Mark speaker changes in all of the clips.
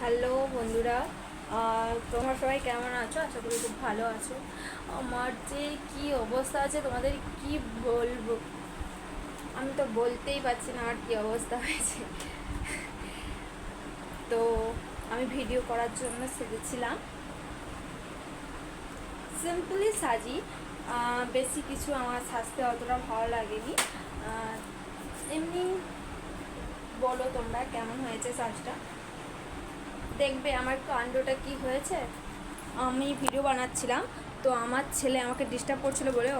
Speaker 1: Hello বন্ধুরা তোমরা সবাই কেমন আছো? আশা করি খুব ভালো আছো। আমার যে কি অবস্থা আছে, তোমাদের কি বলব? আমি তো বলতেই পারছি না আমার কি অবস্থা হয়েছে। তো আমি ভিডিও করার জন্য সেজেছিলাম। সিম্পলি সাজি বেশি কিছু আমার সাজতে অতটা ভালো লাগেনি। এমনি বলো তোমরা কেমন হয়েছে সাজটা? দেখবে আমার কাণ্ডটা কি হয়েছে? আমি ভিডিও বানাচ্ছিলাম, তো আমার ছেলে আমাকে ডিস্টার্ব করছিল বলে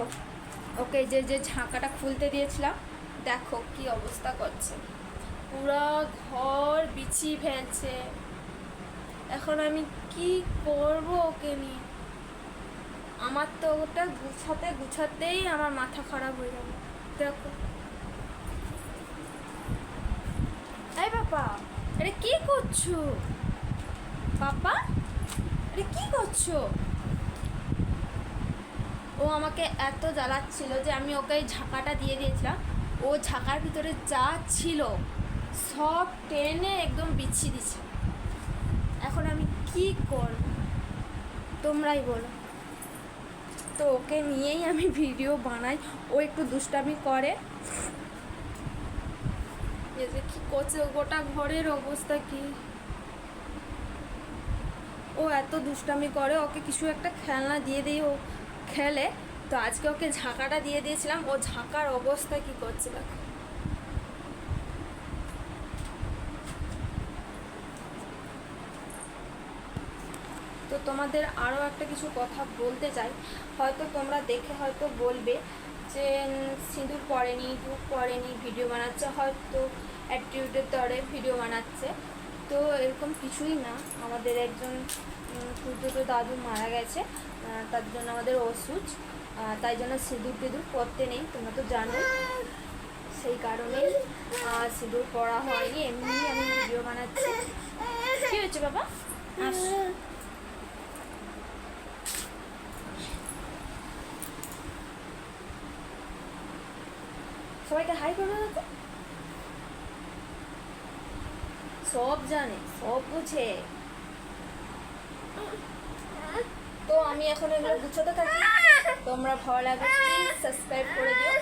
Speaker 1: ওকে যে যে ঝাঁকাটা খুলতে দিয়েছিলাম, দেখো কি অবস্থা করছে। পুরো ঘর বিছিয়ে ফেলছে। এখন আমি কি করব ওকে নিয়ে? আমার তো ওটা গুছাতে গুছাতেই আমার মাথা খারাপ হয়ে যাবে। দেখো। এই বাবা, এটা কি করছ? বাবা এটা কি করছ? ও আমাকে এত জ্বালাচ্ছিল যে আমি ওকে ঝাঁকাটা দিয়ে দিয়েছিলাম। ও ঝাঁকার ভিতরে যা ছিল, সব টেনে একদম বিছিয়ে দিচ্ছে। এখন আমি কি করব? তোমরাই বলো। তো ওকে নিয়েই আমি ভিডিও বানাই। ও একটু দুষ্টামি করে। যে কি করছে গোটা ঘরের অবস্থা কি? ও এত দুষ্টামি করে, ওকে কিছু একটা খেলনা দিয়ে দিই ও খেলে। তো আজকে ওকে ঝাঁকাটা দিয়ে দিয়েছিলাম। ও ঝাঁকার অবস্থা কি করছে দেখো। তো তোমাদের আরও একটা কিছু কথা বলতে চাই। হয়তো তোমরা দেখে হয়তো বলবে যে সিঁদুর পরেনি, ধূপ পরেনি, ভিডিও বানাচ্ছে। হয়তো অ্যাটিটিউডের তরে ভিডিও বানাচ্ছে। তো এরকম কিছুই না। আমাদের একজন খুঁজো দাদু মারা গেছে। তার জন্য আমাদের ওষুধ তাই জন্য সিঁদুর টিঁদুর পরতে নেই তোমরা তো জানো সেই কারণেই আহ, সিঁদুর পরা হয়নি। এমনি আমি ভিডিও বানাচ্ছি। কী হয়েছে বাবা? সবাইকে হাই করবে না তো সব জানে, সব বুঝে। তো আমি এখন এগুলো গুছোতে থাকি। তোমরা ভালো লাগে সাবস্ক্রাইব করে দিও।